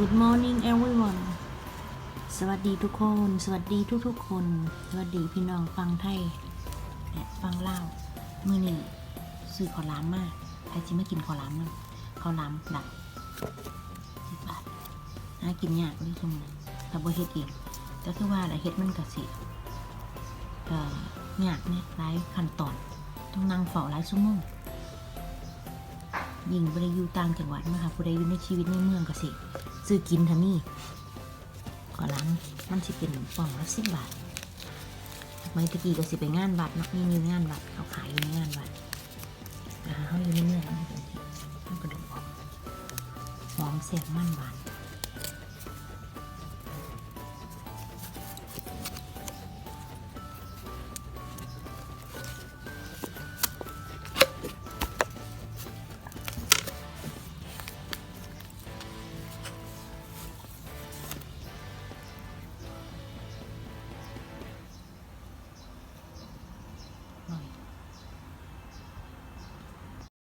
Good morning everyone สวัสดีทุกคน สวัสดีทุกๆคน สวัสดีพี่น้องฟังไทย และฟังเล่าวมือนี่ซื้อข้าวหล้ามมากใครจะไม่กินข้าวหล้ามนะข้าวหล้ามดักสิบบาทหากินยากเลยช่วงนี้ถ้าบ่เฮ็ดเองแต่คือว่าอะไรเฮ็ดมันกะสิเอ่อยากเนี่ยหลายขั้นตอน ต้องนั่งเฝ้าหลายชั่วโมง ยิ่งบริอยู่ต่างจังหวัดนะคะผู้ใดอยู่ในชีวิตในเมืองก็สิ ซื้อกินทานี่ขอล้างมันสิเป็นป่องละสิบบาทไม่ตะกี้ก็สิไปงานวัดเนาะนี่มีงานวัดเขาขายอยู่ในงานวัดอ่าเขาอยู่ในเมืองมันเป็นที่มันกระดูกออกหอมแสบมันหวาน